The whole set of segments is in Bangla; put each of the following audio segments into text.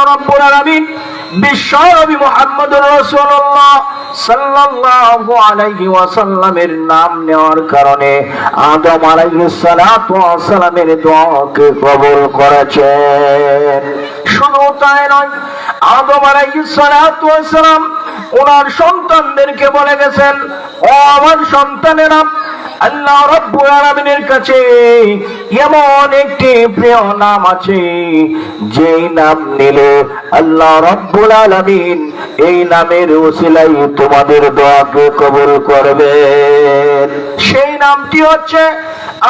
আল্লাহ আলামিন বিশ্ব নবী মুহাম্মদুর রাসূলুল্লাহ সাল্লাল্লাহু আলাইহি ওয়াসাল্লামের নাম নেওয়ার কারণে আদম আলাইহিস সালাতু ওয়াসালামের দোয়াকে কবুল করেছেন। শুধু তাই নয়, আদম আলাইহিস সালাতু ওয়াসালাম ওনার সন্তানদেরকে বলে গেছেন, ও আমার সন্তানেরা আল্লাহ রব্বুল আলামিনের কাছে এমন একটি প্রিয় নাম আছে, যেই নাম নিলে আল্লাহ রব্বুল আলামিন এই নামের উসিলাই তোমাদের দোয়াকে কবুল করবে সেই নামটি হচ্ছে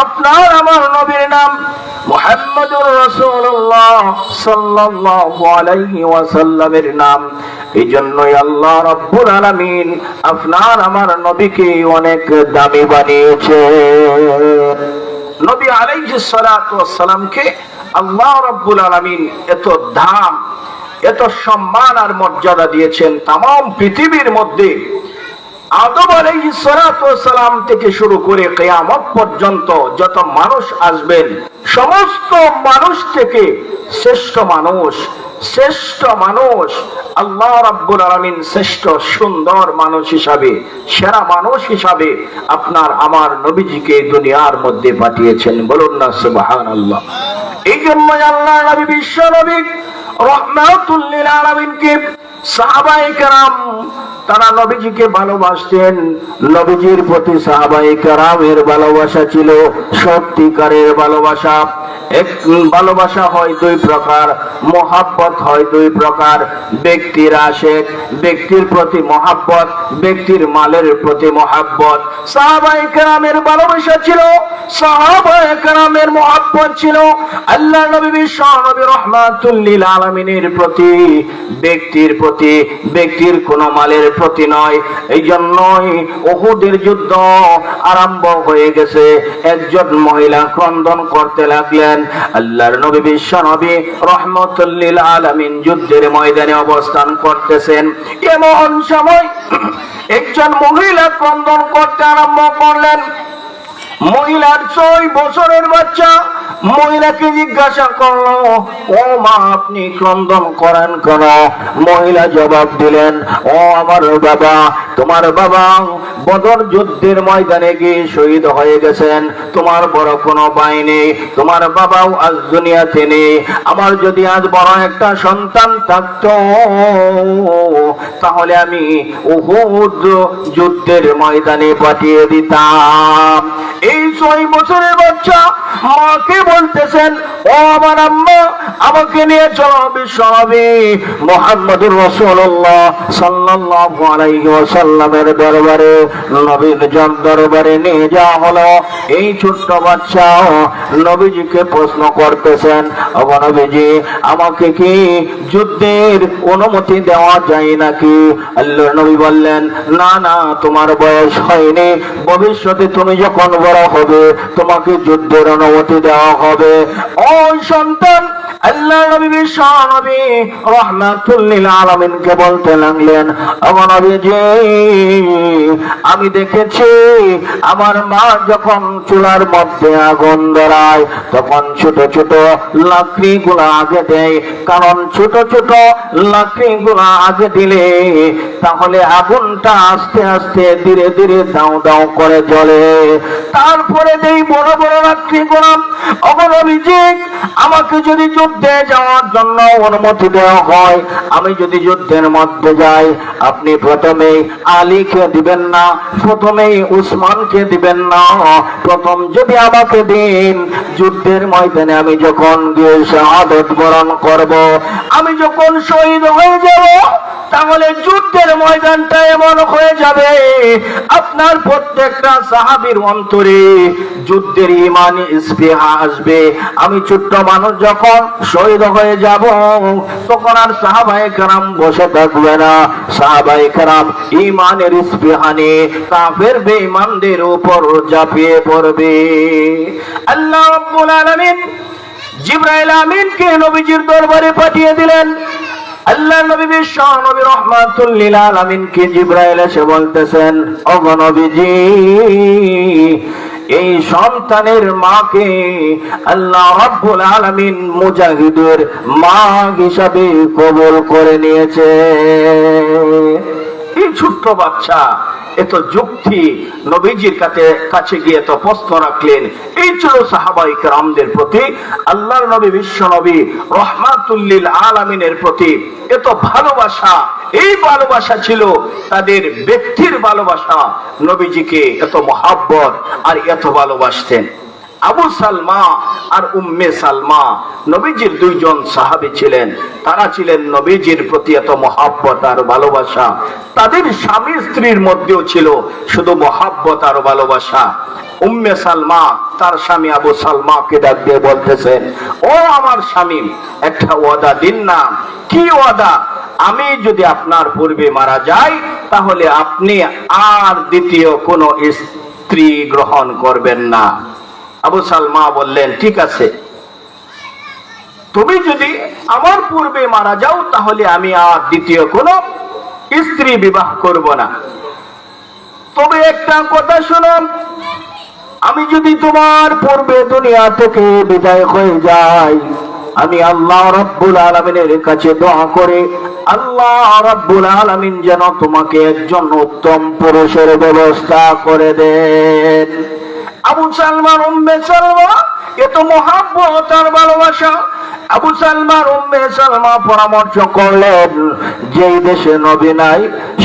আপনার আমার নবীর নাম মুহাম্মদুর রাসূলুল্লাহ সাল্লাল্লাহু আলাইহি ওয়াসাল্লামের নাম। এই জন্যই আল্লাহ রব্বুল আলামিন আপনার আমার নবীকে অনেক দামি বানিয়েছে নবী সালাতু ওয়াসসালামকে আল্লাহ এত এত সম্মান আর মর্যাদা দিয়েছেন পৃথিবীর মধ্যে। আদম ওয়াসসালাম থেকে শুরু করে কিয়ামত পর্যন্ত যত মানুষ আসবেন, সমস্ত মানুষ থেকে শ্রেষ্ঠ মানুষ শ্রেষ্ঠ মানুষ, আল্লাহ রাব্বুল আলামিন শ্রেষ্ঠ সুন্দর মানুষ হিসাবে, সেরা মানুষ হিসাবে আপনার আমার নবীজিকে দুনিয়ার মধ্যে পাঠিয়েছেন। বলুন না, সুবহানাল্লাহ। এই জন্য আল্লাহ নবী, বিশ্ব নবী, রহমাতুল লিল আলামিনকে সাহাবায়ে কেরাম তারা নবীজিকে ভালোবাসতেন। নবীজির প্রতি সাহাবায়ে কেরামের ভালোবাসা ছিল সত্যিকারের ভালোবাসা। ভালোবাসা হয় দুই প্রকার, মহাব্বত হয় দুই প্রকার। ব্যক্তির আশেক, ব্যক্তির প্রতি মহাব্বত, ব্যক্তির মালের প্রতি মহাব্বত। সাহাবায়ে কেরামের ভালোবাসা ছিল কেরামের মহাব্বত ছিল। আল্লাহ নবী রহমাতুল্লিল আলামিনের প্রতি, ব্যক্তির প্রতি, ব্যক্তির কোন মালের প্রতি নয়। এই জন্যই ওহুদের যুদ্ধ আরম্ভ হয়ে গেছে। একজন মহিলা ক্রন্দন করতে লাগলেন আল্লাহর নবী বিশ্ব নবী রহমতুল্লিল আলমিন যুদ্ধের ময়দানে অবস্থান করতেছেন। এমন সময় একজন মহিলা ক্রন্দন করতে আরম্ভ করলেন। মহিলার ছয় বছরের বাচ্চা মহিলাকে জিজ্ঞাসা করল, ও মা, আপনি ক্রন্দন করেন কেন? মহিলা জবাব দিলেন, ও আমার বাবা, তোমার বাবা বদর যুদ্ধের ময়দানে গিয়ে শহীদ হয়ে গেছেন। তোমার বড় কোনো ভাই নেই, তোমার বাবাও আজ দুনিয়াতে নেই। আমার যদি আজ বড় একটা সন্তান থাকতো, তাহলে আমি উহুদ যুদ্ধের ময়দানে পাঠিয়ে দিতাম। এই ছয় বছরের বাচ্চা মাকে বলতেছেন, ও আমার আম্মা, আমাকে নিয়ে চলো বিশ্বনবী মোহাম্মদুর রাসূলুল্লাহ সাল্লাল্লাহু আলাইহি ওয়াসাল্লামের দরবারে, নবীর জন দরবারে নিয়ে যাওয়া হলো। এই ছোট্ট বাচ্চা নবীজিকে প্রশ্ন করতেছেন, ও নবীজি, আমাকে কি যুদ্ধের অনুমতি দেওয়া যায় নাকি? আল্লাহ নবী বললেন, না না, তোমার বয়স হয়নি। ভবিষ্যতে তুমি যখন বড় হবে, তোমাকে যুদ্ধের অনুমতি দেওয়া হবে। ওই সন্তান আল্লাহ নবী বিশ্ব নবী রহমাতুল্লিল আলামিনকে বলতে লাগলেন, আমার নবীজি, আমি দেখেছি আমার মা যখন চুলার মধ্যে আগুন ধরায়, তখন ছোট ছোট লাকড়ি গুলা আগে দেয়। কারণ ছোট ছোট লাকড়ি গুলা আগে দিলে তাহলে আগুনটা আস্তে আস্তে ধীরে ধীরে দাও দাও করে জ্বলে। তারপরে দেই বড় বড় লাকড়ি গুলা অবনভিজিৎ আমাকে যদি যুদ্ধে যাওয়ার জন্য অনুমতি দেওয়া হয়, আমি যদি যুদ্ধের মধ্যে যাই, আপনি প্রথমেই আলীকে দিবেন না প্রথমেই উসমানকে দিবেন না। প্রথম যদি আমাকে দিন, যুদ্ধের ময়দানে আমি যখন গিয়ে শাহাদত বরণ করব, আমি যখন শহীদ হয়ে যাব তাহলে যুদ্ধের ময়দানটা এমন হয়ে যাবে। আপনার প্রত্যেকটা সাহাবীর অন্তরে যুদ্ধের ইমান স্পৃহা আসবে। আমি ছোট্ট মানুষ যখন শহীদ হয়ে যাব, তখন আর সাহাবায়ে কারাম বসে থাকবে না। সাহাবায়ে কারাম ইমানের স্পৃহা নিয়ে কাফের বেঈমানদের উপর ঝাঁপিয়ে পড়বে। আল্লাহ রাব্বুল আলামিন জিব্রাইল আমিনকে নবীজির দরবারে পাঠিয়ে দিলেন। আল্লাহ নবী বিশ্ব, নবী রহমাতুল্লিল আলামিনকে জিব্রাইল এসে বলতেছেন অগনবীজি নবীজি, এই সন্তানের মাকে আল্লাহ রব্বুল আলামিন মুজাহিদের মা হিসাবে কবল করে নিয়েছে। এই ছোট্ট বাচ্চা এত যুক্তি নবীজির কাছে কাছে গিয়ে এত প্রশ্ন রাখলেন। এই ছিল সাহাবাই রামদের প্রতি, আল্লাহর নবী, বিশ্ব নবী, রহমাতুল্লিল আলামিনের প্রতি। এত ভালোবাসা, এই ভালোবাসা ছিল তাদের ব্যক্তির ভালোবাসা। নবীজিকে এত মহাব্বত আর এত ভালোবাসতেন। আবু সালমা আর উম্মে সালমা। নবীজির দুইজন সাহাবী ছিলেন। তারা ছিলেন নবীজির প্রতি এত মহাব্বত আর ভালোবাসা। তাদের স্বামী স্ত্রীর মধ্যেও ছিল শুধু মহাব্বত আর ভালোবাসা। উম্মে সালমা তার স্বামী আবু সালমাকে ডাক দিয়ে বলতেছেন ও আমার স্বামী, একটা ওয়াদা দিন না। কি ওয়াদা? আমি যদি আপনার পূর্বে মারা যাই, তাহলে আপনি আর দ্বিতীয় কোনো স্ত্রী গ্রহণ করবেন না। আবু সালমা বললেন, ঠিক আছে। তুমি যদি আমার পূর্বে মারা যাও, তাহলে আমি আর দ্বিতীয় কোনো স্ত্রী বিবাহ করব না। তবে একটা কথা শোনো আমি যদি তোমার পূর্বে দুনিয়া থেকে বিদায় হয়ে যাই, আমি আল্লাহ রব্বুল আলমিনের কাছে দোয়া করে, আল্লাহ রব্বুল আলমিন যেন তোমাকে একজন উত্তম পুরুষের ব্যবস্থা করে দেন। আবু সালমান উম্মে সালমা এত মহাব্বত আর ভালোবাসা। আবু সালমান উম্মে সালমা পরামর্শ করলেন, যেই দেশে নবী নাই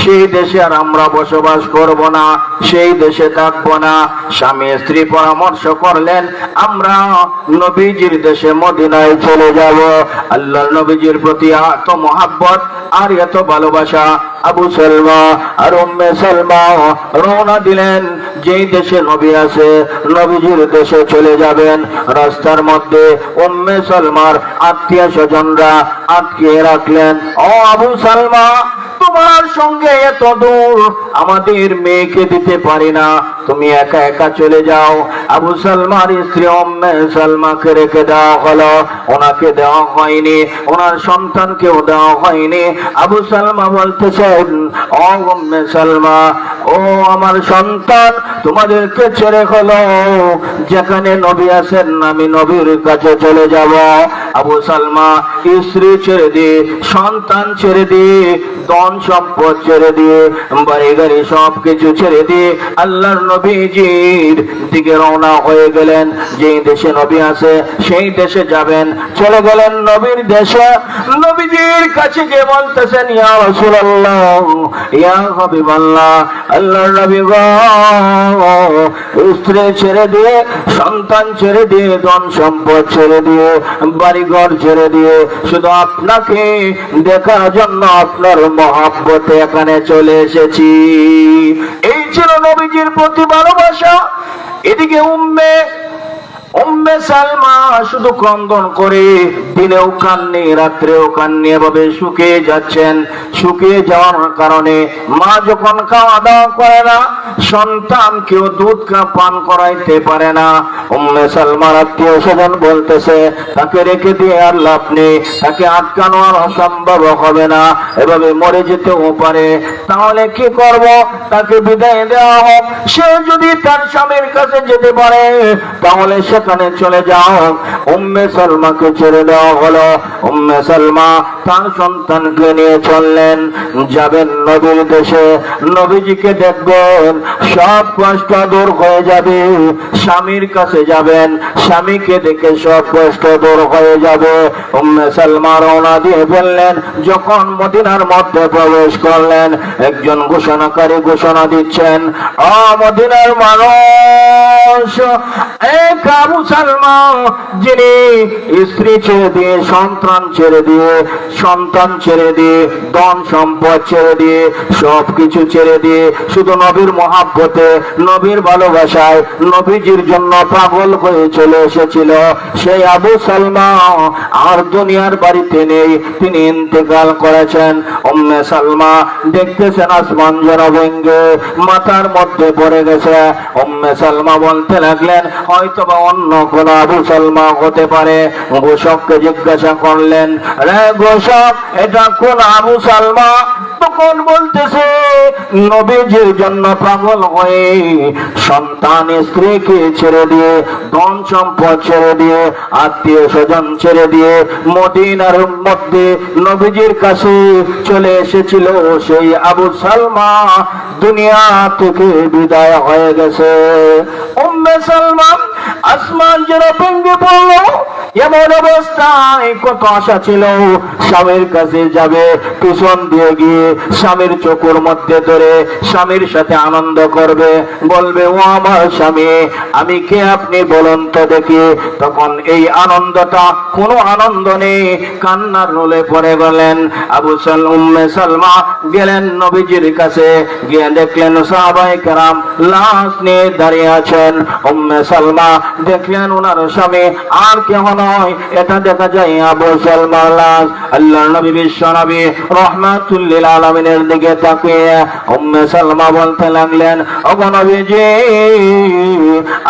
সেই দেশে আর আমরা বসবাস করব না, সেই দেশে থাকব না। স্বামী স্ত্রী পরামর্শ করলেন, আমরা নবীজির দেশে মদিনায় চলে যাব। আল্লাহ নবীজির প্রতি এত মহাব্বত, আর এত ভালোবাসা। আবু সালমা আর উম্মে সালমা রওনা দিলেন, যেই দেশে নবী আছে, নবীজির দেশে চলে যাবেন। রাস্তার মধ্যে উম্মে সালমার আত্মীয় স্বজনরা আটকে রাখলেন, ও আবু সালমা তোমার সঙ্গে এত দূর আমাদের মেয়েকে দিতে পারি না। তুমি একা একা চলে যাও। আবু সালমার স্ত্রী অম্মে সালমাকে রেখে দেওয়া হলো। ওনাকে দেওয়া হয়নি। ওনার সন্তানকেও দেওয়া হয়নি। আবু সালমা বলতেছেন উম্মে সালমা ও আমার সন্তান, তোমাদেরকে ছেড়ে হলো। যেখানে নবী আছেন আমি নবীর কাছে চলে যাব। আবু সালমা, স্ত্রী ছেড়ে দিয়ে, সন্তান ছেড়ে দিয়ে, ধন সম্পদ ছেড়ে দিয়ে, বাড়ি গাড়ি সব কিছু ছেড়ে দিয়ে আল্লাহর নবীজির দিকে রওনা হয়ে গেলেন। যেই দেশে নবী আছে সেই দেশে যাবেন। চলে গেলেন নবীর দেশে। নবীজির কাছে গিয়ে বলতেছেন, ইয়া রাসূলুল্লাহ, ইয়া হাবিবাল্লাহ আল্লাহর নবী গো স্ত্রী ছেড়ে দিয়ে, সন্তান ছেড়ে দিয়ে, ধন সম্পদ ছেড়ে দিয়ে, বাড়িঘর ছেড়ে দিয়ে, শুধু আপনাকে দেখার জন্য আপনার মহাব্বতে এখানে চলে এসেছি। এই ছিল নবীজির প্রতি ভালোবাসা। এদিকে উম্মে উম্মে সালমা শুধু ক্রন্দন করে দিনেও কান্নি, রাত্রেও কান্নি এভাবে শুকিয়ে যাচ্ছেন। শুকিয়ে যাওয়ার কারণে মা যখন খাওয়া দাওয়া করে না দুধ পান করাইতে পারে না। উম্মে সালমার আত্মীয় স্বজন বলতেছে, তাকে রেখে দিয়ে আর লাভ নেই, তাকে আটকানো আর অসম্ভব হবে না। এভাবে মরে যেতেও পারে। তাহলে কি করব? তাকে বিদায় দেওয়া হোক। সে যদি তার স্বামীর কাছে যেতে পারে, তাহলে সেখানে চলে যাও। উম্মে সালমাকে ছেড়ে দেওয়া হলো। উম্মে সালমা তার সন্তানকে নিয়ে চললেন। যাবেন নবীর দেশে। নবীজিকে দেখবেন, সব কষ্ট দূর হয়ে যাবে। স্বামীর কাছে যাবেন, স্বামীকে দেখে সব কষ্ট দূর হয়ে যাবে। উম্মে সালমা রওনা দিয়ে ফেললেন। যখন মদিনার মধ্যে প্রবেশ করলেন, একজন ঘোষণাকারী ঘোষণা দিচ্ছেন, আ মদিনার মানুষ এক সালমা যিনি স্ত্রী ছেড়ে দিয়ে, সন্তান ছেড়ে দিয়ে, সন্তান ছেড়ে দিয়ে, ধন সম্পদ ছেড়ে দিয়ে সব কিছু ছেড়ে দিয়ে, শুধু নবীর মহাব্বতে, নবীর ভালোবাসায় নবীজির জন্য পাগল হয়ে চলে এসেছিল। সেই আবু সালমা আর দুনিয়ার বাড়িতে নেই, তিনি ইন্তেকাল করেছেন। উম্মে সালমা দেখতেছেন আসমান যেন ভেঙ্গে, মাথার মধ্যে পড়ে গেছে। উম্মে সালমা বলতে লাগলেন হয়তো বা অন্য কোন সালমা হতে পারে। ঘোষককে জিজ্ঞাসা করলেন, রে ঘোষক এটা কোন সালমা? তখন বলতেছে, নবীজির জন্য পাগল হয়ে সন্তান স্ত্রীকে ছেড়ে দিয়ে, ধন সম্পদ ছেড়ে দিয়ে, আত্মীয় স্বজন ছেড়ে দিয়ে মদিনার মধ্যে নবীজির কাছে চলে এসেছিল সেই আবু সালমা। দুনিয়া থেকে বিদায় হয়ে গেছে। উম্মে সালমা আসমান যেন ভেঙে পড়ল, এমন অবস্থায় কত আশা ছিল, স্বামীর কাছে যাবে, পিছন দিয়ে গিয়ে স্বামীর চোখের মধ্যে ধরে স্বামীর সাথে আনন্দ করবে। বলবে, ও আমার স্বামী, আমি কে আপনি বলুন তো দেখি। তখন এই আনন্দটা, কোনো আনন্দ নেই। কান্নার রোলে পড়ে গেলেন আবু সাল সালমা গেলেন নবীজির কাছে, গিয়ে দেখলেন সাহাবাই কেরাম লাশ নিয়ে দাঁড়িয়ে আছেন। উম্মে সালমা দেখলেন ওনার স্বামী, আর কেহ নয়। এটা দেখা যায় আবু সালমার লাশ আল্লাহ নবী, বিশ্ব নবী রহমাতুল্লিল আলমিনের দিকে তাকিয়ে উম্মে সালমা বলতে লাগলেন অগনবীজি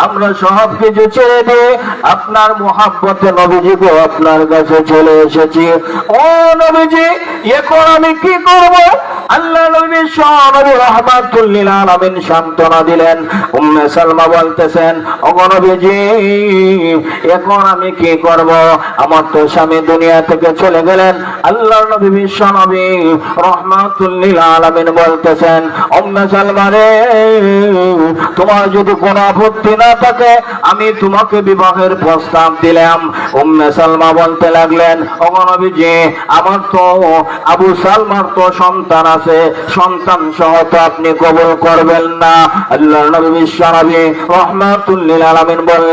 আমরা সব কিছু ছেড়ে দিয়ে আপনার মোহাব্বতে নবীজি গো আপনার কাছে চলে এসেছি। ও নবীজি, এখন আমি কি করব? আল্লাহ নবী নবী রহমাতুল্লিল আলামিন সান্ত্বনা দিলেন। উম্মে সালমা বলতেছেন অগনবীজি এখন আমি কি করব? আমার তো স্বামী দুনিয়া থেকে চলে গেলেন। আল্লাহ নবী, বিশ্ব নবী রহমাতুল্লিল আলামিন বলতেছেন সালমা তোমার যদি কোনো আপত্তি না থাকে, আমি তোমাকে বিবাহের প্রস্তাব দিলাম। উম্মে সালমা বলতে লাগলেন অগনবীজি আমার তো, আবু সালমার তো সন্তান আছে। সন্তান সহ তো আপনি কবল করবেন না। আল্লাহ নবী, বিশ্ব নবী রহমাতুল্লিল আলামিন বললেন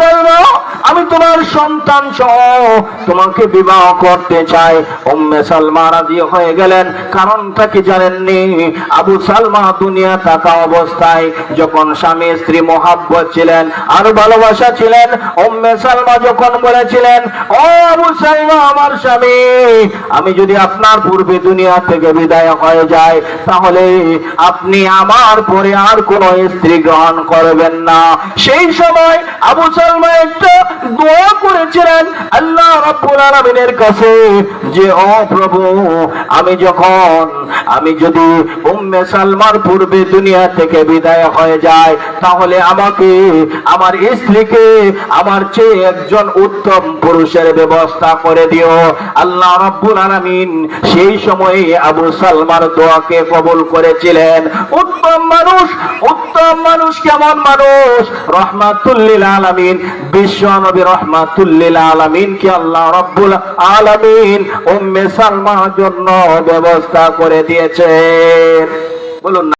সালমা আমি তোমার সন্তান সহ তোমাকে বিবাহ করতে চাই। উম্মে সালমা রাজি হয়ে গেলেন। কারণটা কি জানেননি? আবু সালমা দুনিয়া থাকা অবস্থায় যখন স্বামী, স্ত্রী মোহাব্বত ছিলেন আর ভালোবাসা ছিলেন, উম্মে সালমা যখন বলেছিলেন, ও আবু সালমা, আমার স্বামী, আমি যদি আপনার পূর্বে দুনিয়া থেকে বিদায় হয়ে যায় তাহলে আপনি আমার পরে আর কোন স্ত্রী গ্রহণ করবেন না। সেই সময় আবু সালমা একটা দোয়া করেছিলেন, আল্লাহ রাব্বুল আলামিনের কাছে যে, ও প্রভু, আমি যখন, আমি যদি উম্মে সালমার পূর্বে দুনিয়া থেকে বিদায় হয়ে যায় তাহলে আমাকে, আমার স্ত্রীকে, আমার চেয়ে একজন উত্তম পুরুষের ব্যবস্থা করে দিও। আল্লাহ রাব্বুল আলামিন সেই সময়ে আবু সালমার দোয়াকে কবুল করেছিলেন। উত্তম মানুষ উত্তম মানুষ কেমন মানুষ? রহমাতুল্লিল আলামিন বিশ্ব নবী রহমাতুল্লিল আলামিন কি আল্লাহ রব্বুল আলামিন উম্মে সালমার জন্য ব্যবস্থা করে দিয়েছেন। বলুন